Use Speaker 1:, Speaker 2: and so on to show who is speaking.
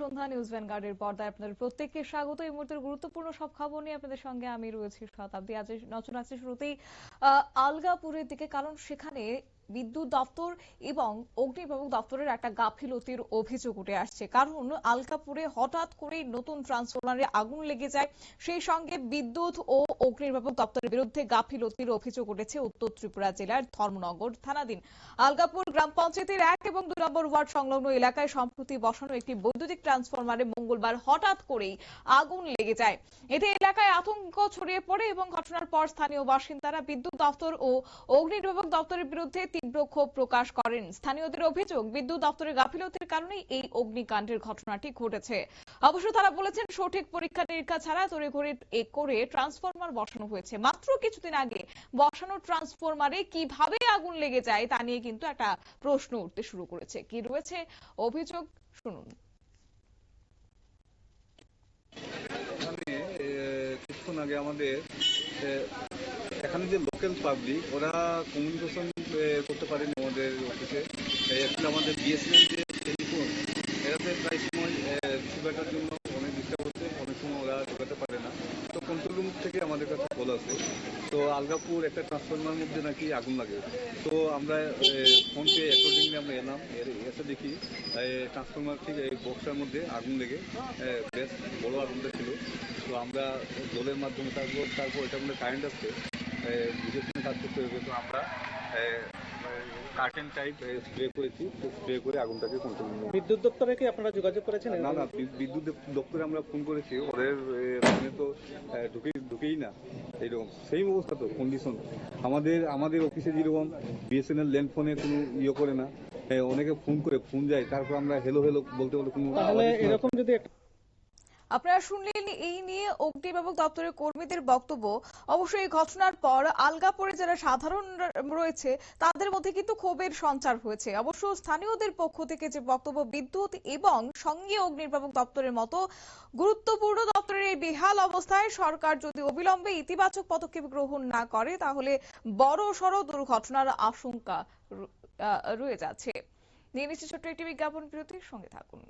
Speaker 1: সন্ধ্যা news ভ্যানগার্ডের পর্দায় আপনাদের প্রত্যেককে স্বাগত। এই মুহূর্তের গুরুত্বপূর্ণ সব খবর নিয়ে আপনাদের সঙ্গে আমি রয়েছি শতাব্দী। আজ নজর আছে শুরুতেই আলগাপুরের দিকে, কারণ সেখানে বিদ্যুৎ দপ্তর এবং অগ্নিবিভাগ দপ্তরের একটা গাফিলতির অভিযোগ উঠে আসছে। কারণ আলকাপুরে হঠাৎ করে নতুন ট্রান্সফরমারে আগুন লেগে যায়। সেই সঙ্গে বিদ্যুৎ ও অগ্নিনির্বাপক দপ্তরের বিরুদ্ধে গাফিলতির অভিযোগ উঠেছে উত্তর ত্রিপুরা জেলার ধর্মনগর থানাধীন। আলগাপুর গ্রাম পঞ্চায়েতের এক এবং দুই নম্বর ওয়ার্ড সংলগ্ন এলাকায় সম্প্রতি বসানো একটি বৈদ্যুতিক ট্রান্সফরমারে মঙ্গলবার হঠাৎ করেই আগুন লেগে যায়। এতে এলাকায় আতঙ্ক ছড়িয়ে পড়ে এবং ঘটনার পর স্থানীয় বাসিন্দারা বিদ্যুৎ দপ্তর ও অগ্নিনির্বাপক দপ্তরের বিরুদ্ধে তীব্র ক্ষোভ প্রকাশ করেন। স্থানীয়দের অভিযোগ, বিদ্যুৎ দপ্তরের গাফিলতির কারণেই এই অগ্নিকাণ্ডের ঘটনাটি ঘটেছে। অবশ্য তারা বলেছেন, সঠিক পরীক্ষা নিরীক্ষা ছাড়া তড়িঘড়ি করে ট্রান্সফরমার বসানো হয়েছে। মাত্র কিছুদিন আগে বসানো ট্রান্সফরমারে কীভাবে আগুন লেগে যায় তা নিয়ে কিন্তু একটা প্রশ্ন উঠতে শুরু করেছে। কি রয়েছে? অভিযোগ শুনুন।
Speaker 2: কিছুক্ষণ আগে আমাদের এখানে যে লোকাল পাবলিক ওরা কমিউনিকেশন করতে পারেনি আমাদের অফিসে অ্যাকচুয়ালি আমাদের বিএসএনএল যে টেলিফোন প্রায় সময় রিসিভারটার জন্য অনেক ডিস্টার্ব হচ্ছে। অনেক সময় ওরা ঢোকাতে পারে না। থেকে আমাদের কাছে কল আছে তো আলগাপুর একটা ট্রান্সফরমার মধ্যে নাকি আগুন লাগে। তো আমরা ফোন পেয়ে অ্যাকর্ডিংলি আমরা এলাম। এর এসে দেখি ট্রান্সফরমার ঠিক এই বক্সটার মধ্যে আগুন লেগে বেশ বড় আগুনটা ছিল। তো আমরা জলের মাধ্যমে তারপর তারপর এটার মধ্যে কারেন্ট আসছে বুঝে শুনে কাজ করতে হবে। তো আমরা কার্টেন টাইপ স্প্রে করেছি। স্প্রে করে আগুনটাকে কন্ট্রোল
Speaker 3: বিদ্যুৎ দপ্তরে কি আপনারা যোগাযোগ করেছেন?
Speaker 2: না না বিদ্যুৎ দপ্তরে আমরা ফোন করেছি। ওদের ঢুকে ঢুকেই না। এইরকম সেম অবস্থা তো কন্ডিশন আমাদের আমাদের অফিসে যেরকম বিএসএনএল ল্যান্ড ফোনে কোনো ইয়ে করে না অনেকে ফোন করে ফোন যায় তারপর আমরা হেলো হেলো বলতে বলতে কোনো
Speaker 3: এরকম যদি একটা
Speaker 1: আপনারা শুনলেন এই নিয়ে অগ্নিবিভাগ দপ্তরের কর্মীদের বক্তব্য। অবশ্যই এই ঘটনার পর আলগাপুরে যারা সাধারণ রয়েছে, তাদের মধ্যে কিন্তু ক্ষোভের সঞ্চার হয়েছে। অবশ্য স্থানীয়দের পক্ষ থেকে যে বক্তব্য, বিদ্যুৎ এবং সঙ্গে অগ্নিনির্বাপক দপ্তরের মতো গুরুত্বপূর্ণ দপ্তরের এই বেহাল অবস্থায় সরকার যদি অবিলম্বে ইতিবাচক পদক্ষেপ গ্রহণ না করে, তাহলে বড় সড় দুর্ঘটনার আশঙ্কা রয়ে যাচ্ছে। নিয়ে নিচ্ছে ছোট্ট একটি বিজ্ঞাপন বিরতির সঙ্গে থাকুন।